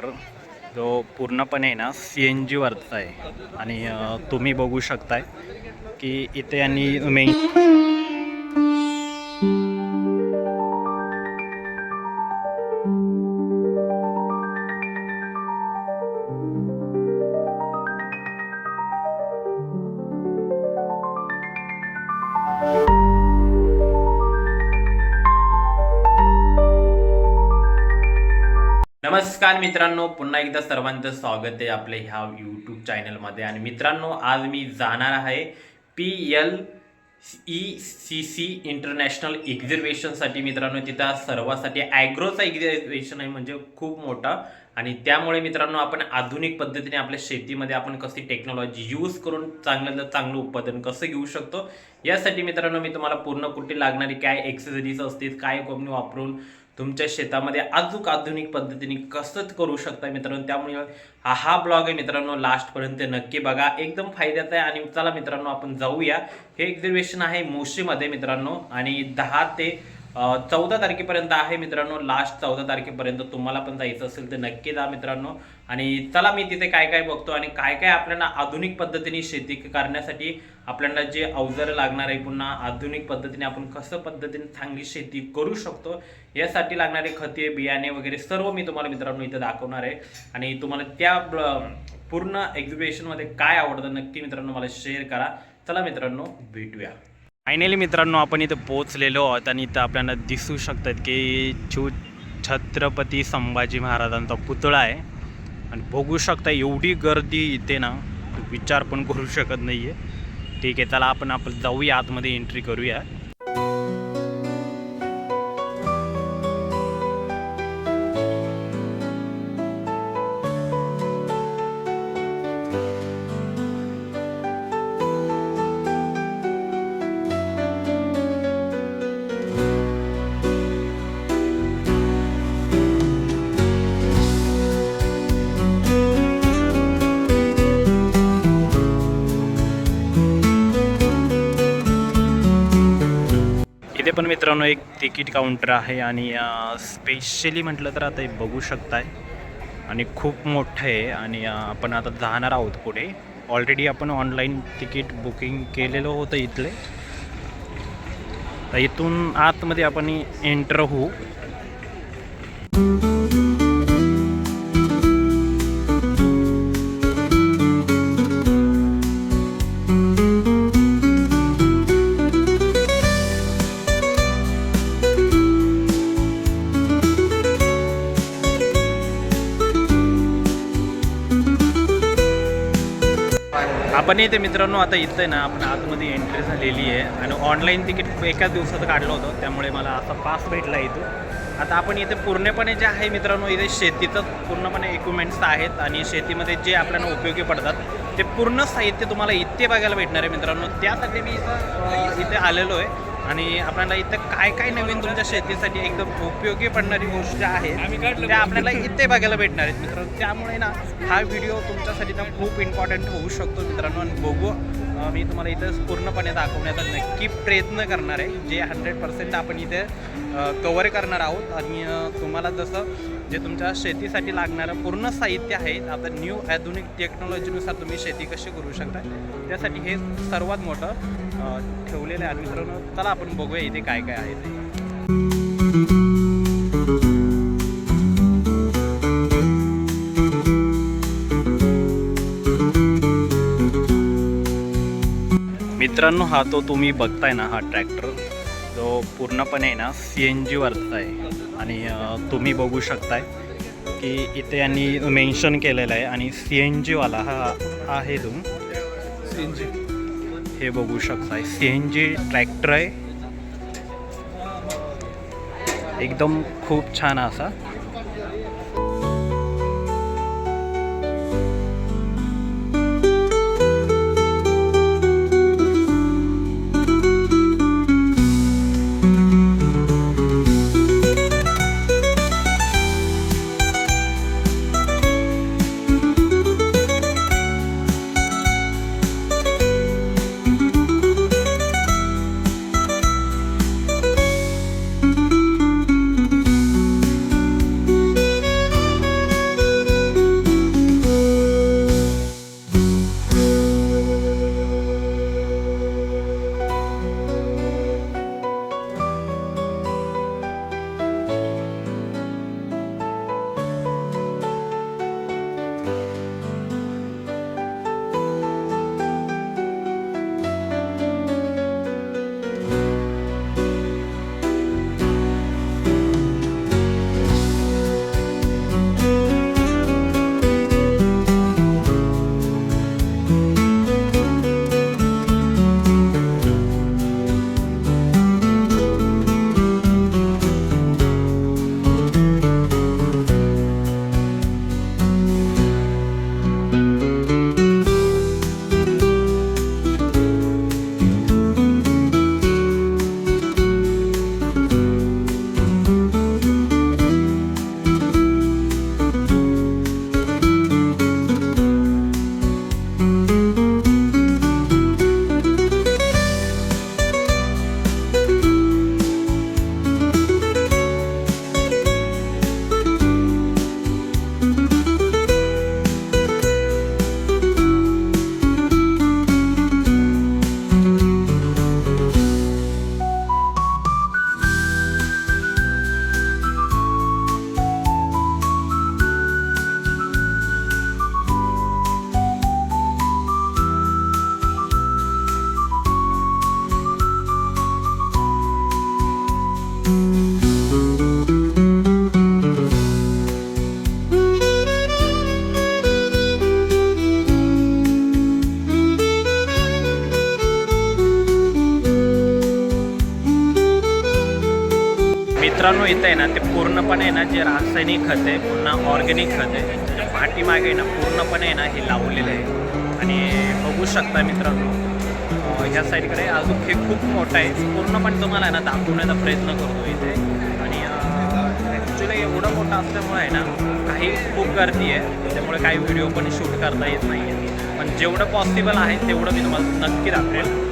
Tractor जो पूर्णपणे ना सी एन जीवरचा आहे. आणि तुम्ही बघू शकताय की इथे यांनी मेन नमस्कार मित्रांनो पुन्हा एकदा सर्वांचं स्वागत आहे आपल्या ह्या यूट्यूब चॅनलमध्ये आणि मित्रांनो आज मी जाणार आहे P L E C C international एक्झिबिशनसाठी मित्रांनो तिथं सर्वासाठी ॲग्रोचा एक्झिबिशन आहे म्हणजे खूप मोठा. आणि त्यामुळे मित्रांनो आपण आधुनिक पद्धतीने आपल्या शेतीमध्ये आपण कशी टेक्नॉलॉजी यूज करून चांगलं चांगलं उत्पादन कसं घेऊ शकतो यासाठी मित्रांनो मी तुम्हाला पूर्ण कुठे लागणारी काय एक्सेसरीज असतील काय कंपनी वापरून तुमच्या शेतामध्ये अजूक आधुनिक पद्धतीने कसं करू शकता मित्रांनो. त्यामुळे हा हा ब्लॉग आहे मित्रांनो लास्टपर्यंत नक्की बघा. एकदम फायद्याचा आहे आणि चला मित्रांनो आपण जाऊया. हे एक्झिबिशन आहे मोशीमध्ये मित्रांनो आणि दहा ते चौदा तारखेपर्यंत आहे मित्रांनो. लास्ट चौदा तारखेपर्यंत तुम्हाला पण जायचं असेल तर नक्की जा मित्रांनो. आणि चला मी तिथे काय काय बघतो आणि काय काय आपल्याला आधुनिक पद्धतीने शेती करण्यासाठी आपल्याला जे अवजारं लागणार आहे पुन्हा आधुनिक पद्धतीने आपण कसं पद्धतीने चांगली शेती करू शकतो यासाठी लागणारे खते बियाणे वगैरे सर्व मी तुम्हाला मित्रांनो इथं दाखवणार आहे. आणि तुम्हाला त्या पूर्ण एक्झिबिशनमध्ये काय आवडतं नक्की मित्रांनो मला शेअर करा. चला मित्रांनो भेटूया. फायनली मित्रांनो आपण इथं पोहोचलेलो आहोत आणि इथं आपल्याला दिसू शकतात की छू छत्रपती संभाजी महाराजांचा पुतळा आहे. आणि बघू शकता एवढी गर्दी इथे ना विचार पण करू शकत नाही आहे ठीक आहे चला आपण आपण जाऊया आतमध्ये एंट्री करूया. इथे पण मित्रांनो एक तिकीट काउंटर आहे आणि स्पेशली म्हटलं तर आता हे बघू शकताय. आणि खूप मोठं आहे आणि आपण आता जाणार आहोत पुढे. ऑलरेडी आपण ऑनलाईन तिकीट बुकिंग केलेलं होतं इथले. तर इथून आतमध्ये आपण एंटर होऊ. पण इथे मित्रांनो आता इथं आहे ना आपण आतमध्ये एंट्री झालेली आहे. आणि ऑनलाईन तिकीट एकाच दिवसात काढलं होतं त्यामुळे मला असा पास भेटला इथं आता आपण इथे पूर्णपणे जे आहे मित्रांनो इथे शेतीचं पूर्णपणे इक्विपमेंट्स आहेत आणि शेतीमध्ये जे आपल्याला उपयोगी पडतात ते पूर्ण साहित्य तुम्हाला इथे बघायला भेटणार आहे मित्रांनो. त्यासाठी मी इथं इथे आलेलो आहे. आणि आपल्याला इथं काय काय नवीन तुमच्या शेतीसाठी एकदम उपयोगी पडणारी गोष्ट आहे त्या आपल्याला इथे बघायला भेटणार आहेत मित्रांनो. त्यामुळे ना हा व्हिडिओ तुमच्यासाठी ना खूप इम्पॉर्टंट होऊ शकतो मित्रांनो. आणि बघू मी तुम्हाला इथं पूर्णपणे दाखवण्याचा नक्की प्रयत्न करणार आहे. जे हंड्रेड पर्सेंट आपण इथे कवर करणार आहोत. आणि तुम्हाला जसं जे तुमच्या शेतीसाठी लागणारं पूर्ण साहित्य आहे आता न्यू आधुनिक टेक्नॉलॉजीनुसार तुम्ही शेती कशी करू शकता त्यासाठी हे सर्वात मोठं ठेवलेलं आहे. मित्रांनो चला आपण बघूया इथे काय काय आहे ते. मित्रांनो हा तो तुम्ही बघताय ना हा ट्रॅक्टर. तो पूर्णपणे आहे ना सी एन जीवरचा आहे. आणि तुम्ही बघू शकताय की इथे यांनी मेन्शन केलेलं आहे आणि सी एन जीवाला हा आहे तो. हे बघू शकताय. सी एन जी ट्रॅक्टर आहे. एकदम खूप छान असा. मित्रांनो इथं आहे ना ते पूर्णपणे आहे ना जे रासायनिक खत आहे पुन्हा ऑर्गॅनिक खत आहे त्याच्या पाठीमागे आहे ना पूर्णपणे आहे ना हे लावलेलं आहे. आणि बघू शकता मित्रांनो ह्या साईडकडे अजून हे खूप मोठं आहे. पूर्णपणे तुम्हाला आहे ना दाखवण्याचा प्रयत्न करतो इथे. आणि ॲक्च्युली एवढं मोठं असल्यामुळे आहे ना काही खूप गर्दी आहे. त्यामुळे काही व्हिडिओ पण शूट करता येत नाही आहे पण जेवढं पॉसिबल आहे तेवढं मी तुम्हाला नक्की दाखवेल.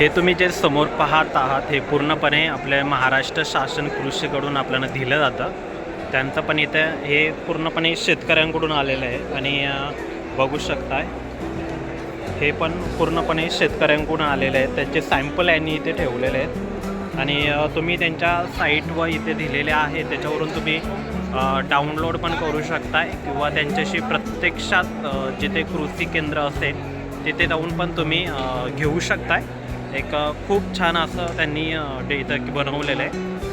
हे तुम्ही जे समोर पाहत आहात हे पूर्णपणे आपल्या महाराष्ट्र शासन कृषीकडून आपल्याला दिलं जातं. त्यांचं पण इथं हे पूर्णपणे शेतकऱ्यांकडून आलेलं आहे आणि बघू शकताय. हे पण पूर्णपणे शेतकऱ्यांकडून आलेले आहेत त्यांचे सॅम्पल यांनी इथे ठेवलेले आहेत. आणि तुम्ही त्यांच्या साईटवर इथे दिलेले आहे. त्याच्यावरून तुम्ही डाउनलोड पण करू शकताय किंवा त्यांच्याशी प्रत्यक्षात जिथे कृषी केंद्र असेल तिथे जाऊन पण तुम्ही घेऊ शकताय. एक खूप छान असं त्यांनी डे ते इथं बनवलेलं आहे.